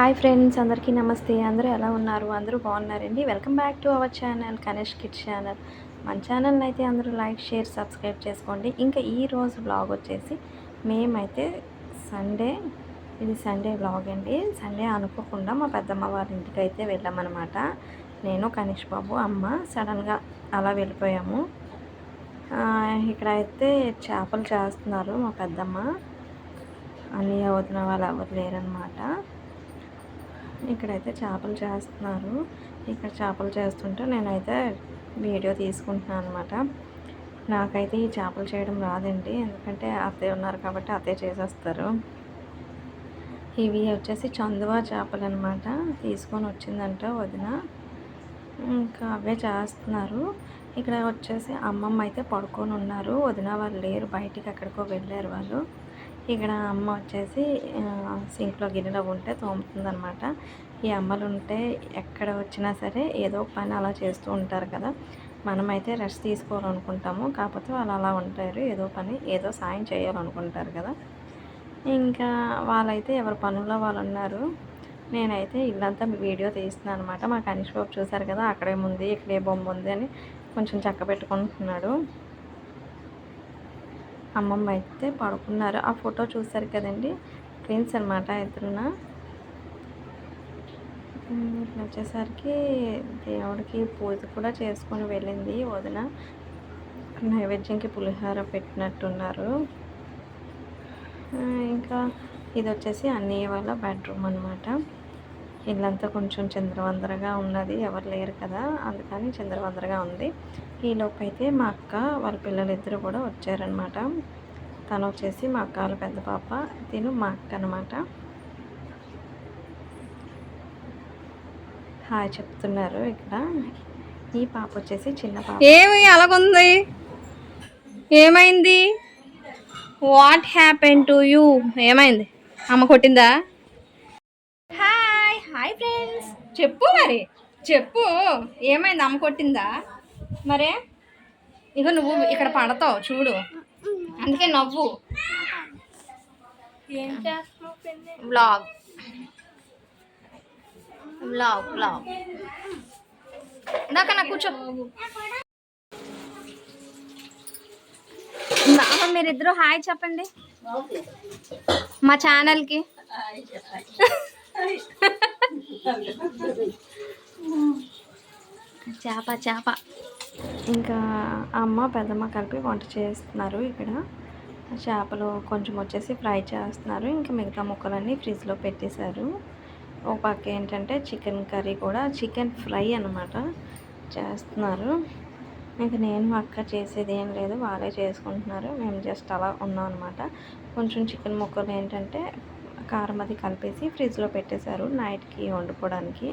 Hi friends అందరికీ నమస్తే. అందరూ ఎలా ఉన్నారు? అందరూ బాగున్నారండి. Welcome back to our channel Kanesh kid channel. మన ఛానల్ని అయితే అందరూ లైక్ షేర్ సబ్స్క్రైబ్ చేసుకోండి. ఇంకా ఈ రోజు బ్లాగ్ వచ్చేసి మేమైతే సండే ఇది సండే బ్లాగ్ అండి. సండే అనుకోకుండా మా పెద్దమ్మ వాళ్ళ ఇంటికి అయితే వెళ్ళామన్నమాట. నేను కనీష్ బాబు అమ్మ సడన్గా అలా వెళ్ళిపోయాము. ఇక్కడైతే చేపలు చేస్తున్నారు మా పెద్దమ్మ. అన్నీ వదిన వాళ్ళు ఎవరు లేరనమాట ఇక్కడైతే చేపలు చేస్తున్నారు. ఇక్కడ చేపలు చేస్తుంటే నేనైతే వీడియో తీసుకుంటున్నాను అనమాట నాకైతే ఈ చేపలు చేయడం రాదండి. ఎందుకంటే అత్తయ్య ఉన్నారు కాబట్టి అత్తయ్య చేసేస్తారు. ఇవి వచ్చేసి చందువా చేపలు అనమాట తీసుకొని వచ్చిందంట వదిన. ఇంకా అవే చేస్తున్నారు. ఇక్కడ వచ్చేసి అమ్మమ్మ అయితే పడుకొని ఉన్నారు. వదిన వాళ్ళు లేరు. బయటికి ఎక్కడికో వెళ్ళారు వాళ్ళు. ఇక్కడ అమ్మ వచ్చేసి సింక్లో గిన్నెలో ఉంటే తోముతుందనమాట ఈ అమ్మలు ఉంటే ఎక్కడ వచ్చినా సరే ఏదో పని అలా చేస్తూ ఉంటారు కదా. మనమైతే రెస్ట్ తీసుకోవాలనుకుంటాము. కాకపోతే వాళ్ళు అలా ఉంటారు. ఏదో పని ఏదో సాయం చేయాలనుకుంటారు కదా. ఇంకా వాళ్ళైతే ఎవరి పనుల్లో వాళ్ళు ఉన్నారు. నేనైతే ఇల్లంతా వీడియో తీస్తున్నాను అనమాట మా కనీష్ బాబు చూశారు కదా అక్కడేముంది ఇక్కడే బొమ్మ ఉంది అని కొంచెం చక్క పెట్టుకుంటున్నాడు. అమ్మమ్మ అయితే పడుకున్నారు. ఆ ఫోటో చూశారు కదండి ట్విన్స్ అనమాట ఇద్దరున ఇట్లా వచ్చేసరికి దేవుడికి పూజ కూడా చేసుకొని వెళ్ళింది వదిన. నైవేద్యంకి పులిహోర పెట్టినట్టున్నారు. ఇంకా ఇది వచ్చేసి అన్నయ్య వాళ్ళ బెడ్రూమ్ అనమాట ఇల్లంతా కొంచెం చంద్రవందరగా ఉన్నది. ఎవరు లేరు కదా అందుకని చంద్రవందరగా ఉంది. ఈలోపు అయితే మా అక్క వాళ్ళ పిల్లలిద్దరూ కూడా వచ్చారనమాట తను వచ్చేసి మా అక్క వాళ్ళ పెద్ద పాప తిను మా అక్క అనమాట హాయ్ చెప్తున్నారు ఇక్కడ. ఈ పాప వచ్చేసి చిన్న పాప. ఏమి అలాగుంది ఏమైంది? వాట్ హ్యాపెన్ టు యూ ఏమైంది? అమ్మ కొట్టిందా హాయ్ హాయ్ ఫ్రెండ్స్ చెప్పు మరి. చెప్పు. ఏమైంది? అమ్మ కొట్టిందా? మరే? ఇక నువ్వు ఇక్కడ పడతావు చూడు. అందుకే నవ్వు. వ్లాగ్ వ్లాగ్ వ్లాగ్ ఇందాక నా కూర్చో. బాబా మీరిద్దరు హాయ్ చెప్పండి. మా ఛానల్కి. చేప చేప. ఇంకా అమ్మ పెద్దమ్మ కలిపి వంట చేస్తున్నారు ఇక్కడ. చేపలు కొంచెం వచ్చేసి ఫ్రై చేస్తున్నారు. ఇంకా మిగతా ముక్కలన్నీ ఫ్రిడ్జ్లో పెట్టేశారు. ఒక పక్క ఏంటంటే చికెన్ కర్రీ కూడా చికెన్ ఫ్రై అన్నమాట చేస్తున్నారు. ఇంకా నేను అక్క చేసేది ఏం లేదు వాళ్ళే చేసుకుంటున్నారు. మేము జస్ట్ అలా ఉన్నాం అనమాట కొంచెం చికెన్ ముక్కలు ఏంటంటే కారం అది కలిపేసి ఫ్రిడ్జ్లో పెట్టేశారు. నైట్కి వండుకోవడానికి.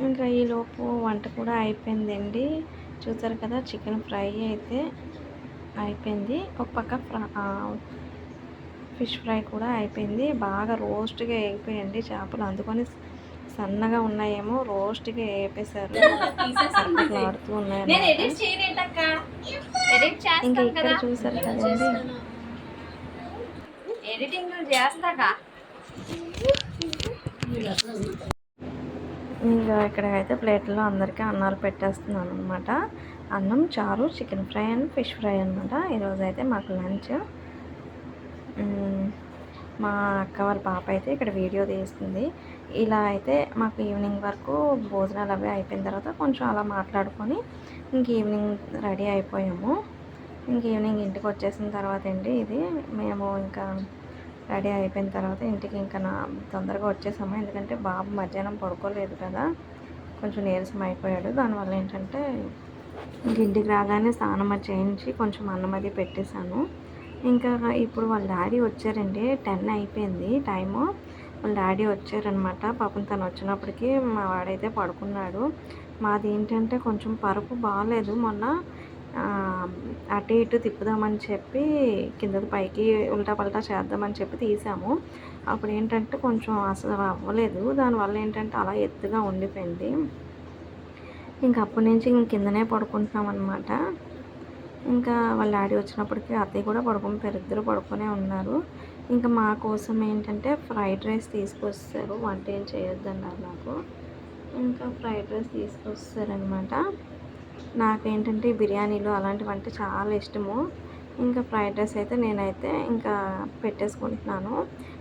ఇంకా ఈలోపు వంట కూడా అయిపోయిందండి. చూసారు కదా చికెన్ ఫ్రై అయితే అయిపోయింది. ఒక పక్క ఫిష్ ఫ్రై కూడా అయిపోయింది. బాగా రోస్ట్గా వేగిపోయండి చేపలు. అందుకొని సన్నగా ఉన్నాయేమో రోస్ట్గా వేపేశారు ఆడుతూ ఉన్నాయి ఇంకా ఇక్కడ చూసారు కదండి. ఎడిటింగ్ చేస్తాగా. ఇంకా ఇక్కడైతే ప్లేట్లో అందరికీ అన్నాలు పెట్టేస్తున్నాను అనమాట అన్నం చారు chicken fry and fish fry అనమాట ఈరోజు అయితే మాకు లంచ్. మా అక్క వాళ్ళ పాప అయితే ఇక్కడ వీడియో తీస్తుంది. ఇలా అయితే మాకు ఈవినింగ్ వరకు భోజనాలు అవి అయిపోయిన తర్వాత కొంచెం అలా మాట్లాడుకొని ఇంక ఈవినింగ్ రెడీ అయిపోయాము. ఇంక ఈవినింగ్ ఇంటికి వచ్చేసిన తర్వాత అండి ఇది. మేము ఇంకా రెడీ అయిపోయిన తర్వాత ఇంటికి ఇంకా నా తొందరగా వచ్చేసాము. ఎందుకంటే బాబు మధ్యాహ్నం పడుకోలేదు కదా. కొంచెం నీరసం అయిపోయాడు. దానివల్ల ఏంటంటే ఇంక ఇంటికి రాగానే స్నానం అది చేయించి కొంచెం అన్నం అది పెట్టేశాను. ఇంకా ఇప్పుడు వాళ్ళ డాడీ వచ్చారండి. టెన్ అయిపోయింది టైము. వాళ్ళ డాడీ వచ్చారనమాట పాపం తను వచ్చినప్పటికీ మా వాడైతే పడుకున్నాడు. మాది ఏంటంటే కొంచెం పరుపు బాగాలేదు మొన్న అటు ఇటు తిప్పుదామని చెప్పి కింద పైకి ఉల్టా పల్టా చేద్దామని చెప్పి తీసాము. అప్పుడు ఏంటంటే కొంచెం అసలు అవ్వలేదు. దానివల్ల ఏంటంటే అలా ఎత్తుగా ఉండిపోయింది. ఇంక అప్పటి నుంచి ఇంక కిందనే పడుకుంటున్నాం అనమాట ఇంకా వాళ్ళ డాడీ వచ్చినప్పటికీ అత్తయ్య కూడా పడుకుని ఇద్దరు పడుకునే ఉన్నారు. ఇంకా మా కోసం ఏంటంటే ఫ్రైడ్ రైస్ తీసుకొస్తారు. వంట ఏం చేయొద్దన్నారు నాకు. ఇంకా ఫ్రైడ్ రైస్ తీసుకొస్తారనమాట నాకేంటంటే బిర్యానీలు అలాంటివి అంటే చాలా ఇష్టము. ఇంకా ఫ్రైడ్ రైస్ అయితే నేనైతే ఇంకా పెట్టేసుకుంటున్నాను.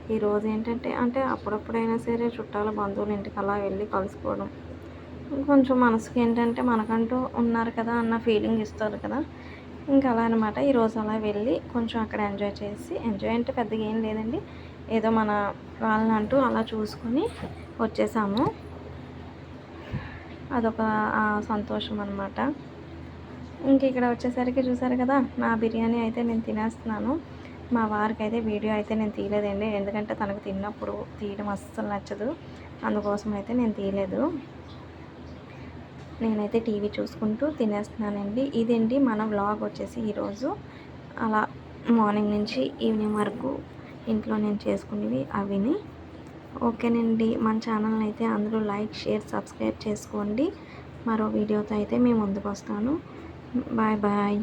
ఈరోజు ఏంటంటే అంటే అప్పుడప్పుడైనా సరే చుట్టాల బంధువులు ఇంటికి అలా వెళ్ళి కలుసుకోవడం. కొంచెం మనసుకి ఏంటంటే మనకంటూ ఉన్నారు కదా అన్న ఫీలింగ్ ఇస్తారు కదా. ఇంకా అలా అనమాట ఈరోజు అలా వెళ్ళి కొంచెం అక్కడ ఎంజాయ్ చేసి ఎంజాయ్ అంటే పెద్దగా ఏం లేదండి. ఏదో మన వాళ్ళని అంటూ అలా చూసుకొని వచ్చేసాము. అదొక సంతోషం అనమాట ఇంక ఇక్కడ వచ్చేసరికి చూసారు కదా నా బిర్యానీ అయితే నేను తినేస్తున్నాను. మా వారికి అయితే వీడియో అయితే నేను తీయలేదండి. ఎందుకంటే తనకు తిన్నప్పుడు తీయడం అస్సలు నచ్చదు. అందుకోసం అయితే నేను తీయలేదు. నేనైతే టీవీ చూసుకుంటూ తినేస్తున్నానండి. ఇదండి మన వ్లాగ్ వచ్చేసి ఈరోజు అలా మార్నింగ్ నుంచి ఈవినింగ్ వరకు ఇంట్లో నేను చేసుకునేవి అవిని. ఓకేనండి. మన ఛానల్ని అయితే అందరూ లైక్ షేర్ సబ్స్క్రైబ్ చేసుకోండి. మరో వీడియోతో అయితే మేము ముందుకు వస్తాను. Bye bye.